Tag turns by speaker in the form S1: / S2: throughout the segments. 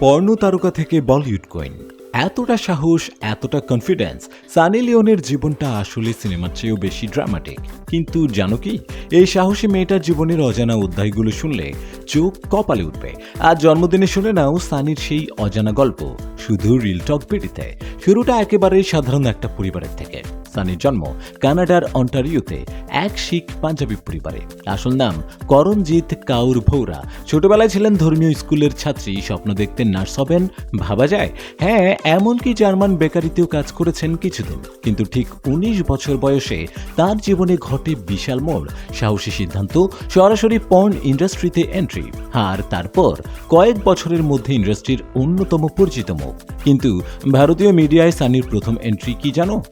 S1: পর্ণ তারকা থেকে বলিউড কুইন এতটা সাহস, এতটা কনফিডেন্স সানি লিওনের জীবনটা আসলে সিনেমার চেয়েও বেশি ড্রামাটিক কিন্তু জানো কি? এই সাহসী মেয়েটার জীবনের অজানা অধ্যায়গুলো শুনলে চোখ কপালে উঠবে। আর জন্মদিনে শুনে নাও সানির সেই অজানা গল্প, শুধু রিল টক বেরিতে শুরুটা একেবারেই সাধারণ একটা পরিবারের থেকে। সানির জন্ম কানাডার অন্টারিওতে। এক শিখ পাঞ্জাবি পরিবারে। আসল নাম করণজিৎ কাউর ভৌরা ছোটবেলায় ছিলেন ধর্মীয় স্কুলের ছাত্রী, স্বপ্ন দেখতে নার্স হবেন, ভাবা যায়। হ্যাঁ এমনকি জার্মান বেকারিতেও কাজ করেছেন কিছুদিন। কিন্তু ঠিক উনিশ বছর বয়সে তার জীবনে ঘটে বিশাল মোড়, সাহসী সিদ্ধান্ত, সরাসরি পর্ন ইন্ডাস্ট্রিতে এন্ট্রি। আর তারপর কয়েক বছরের মধ্যে ইন্ডাস্ট্রির অন্যতম পরিচিত মুখ কিন্তু ভারতীয় মিডিয়ায় সানির প্রথম এন্ট্রি কি জানো?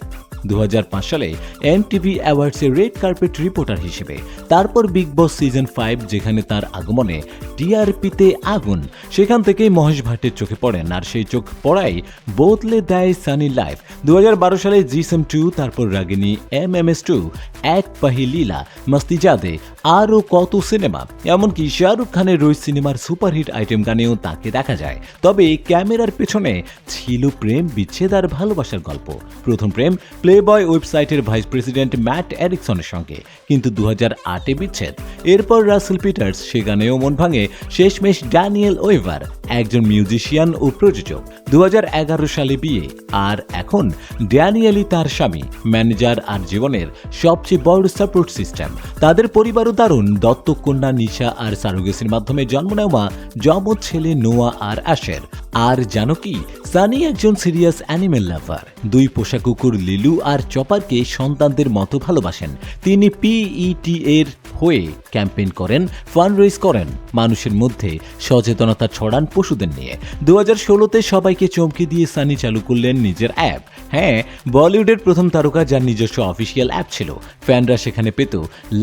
S1: দু হাজার পাঁচ সালে এমটিভি অ্যাওয়ার্ডসের রেড কার্পেট রিপোর্টার হিসেবে, তারপর বিগ বস সিজন ফাইভ যেখানে তার আগমনে টিআরপিতে আগুন। সেখান থেকেই মহেশ ভাটের চোখে পড়েন, আর সেই চোখ পড়াই বদলে দেয় সানি লাইফ। দু হাজার বারো সালে জিসেম টু, তারপর Ragini M M S two, Ek Paheli Leela মস্তিজাদে আরও কত সিনেমা? এমনকি শাহরুখ খানের রোহিত সিনেমার সুপারহিট আইটেম গানেও তাকে দেখা যায়। তবে ক্যামেরার পেছনে ছিল প্রেম, বিচ্ছেদ আর ভালোবাসার গল্প। প্রথম প্রেম প্লেবয় ওয়েবসাইটের ভাইস প্রেসিডেন্ট ম্যাট এরিকসনের সঙ্গে। কিন্তু দু আটে বিচ্ছেদ। এরপর রাসেল পিটার্স সে গানেও মন ভাঙে শেষমেশ ড্যানিয়েল ওয়েভার একজন মিউজিশিয়ান ও প্রযোজক। দু হাজার এগারো সালে বিয়ে। আর এখন ড্যানিয়েলই তার স্বামী, ম্যানেজার আর জীবনের সবচেয়ে বড় সাপোর্ট সিস্টেম। তাদের পরিবারও দারুণ। দত্তক কন্যা, নিশা আর সারোগেসির মাধ্যমে জন্ম নেওয়া যমজ ছেলে নোয়া আর আশের আর জানো কি, সানি একজন সিরিয়াস অ্যানিমেল লাভার। দুই পোষা কুকুর লিলু আর চপারকে সন্তানদের মতো ভালোবাসেন। তিনি পিইটি এর হয়ে ক্যাম্পেইন করেন ফান্ড রেজ করেন, মানুষের মধ্যে সচেতনতা ছড়ান পশুদের নিয়ে। দু হাজার ষোলোতে সবাইকে চমকে দিয়ে সানি চালু করলেন নিজের অ্যাপ হ্যাঁ বলিউডের প্রথম তারকা যার নিজস্ব অফিসিয়াল অ্যাপ ছিল, ফ্যানরা সেখানে পেত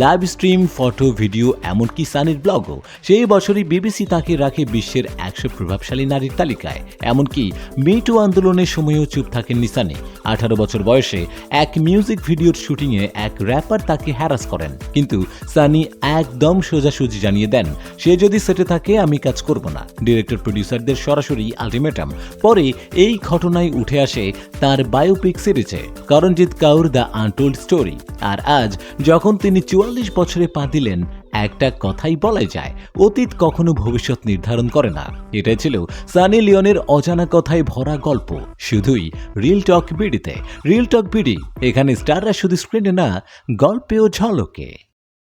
S1: লাইভ স্ট্রিম ফটো ভিডিও এমনকি সানির ব্লগও সেই বছরই বিবিসি তাকে রাখে বিশ্বের একশো প্রভাবশালী নারীর তালিকায়। এমনকি মিটু আন্দোলনের সময়ও চুপ থাকেননি সানি আঠারো বছর বয়সে এক মিউজিক ভিডিওর শুটিংয়ে এক র্যাপার তাকে হ্যারাস করেন। কিন্তু সানি একদম সোজাসুজি জানিয়ে দেন, সে যদি সেটে থাকে, আমি কাজ করব না। ডিরেক্টর প্রডিউসারদের সরাসরি আলটিমেটাম পরে এই ঘটনায় উঠে আসে তার বায়োপিক সিরিজে করণজিৎ কাউর দ্য আনটোল্ড স্টোরি আর আজ যখন তিনি চুয়াল্লিশ বছরে পা দিলেন, একটা কথাই বলাই যায়, অতীত কখনো ভবিষ্যৎ নির্ধারণ করে না। এটাই ছিল সানি লিওনের অজানা কথায় ভরা গল্প। শুধুই রিল টক বিডিতে রিল টক বিডি এখানে স্টাররা শুধু স্ক্রিনে না, গল্পেও ঝলকে।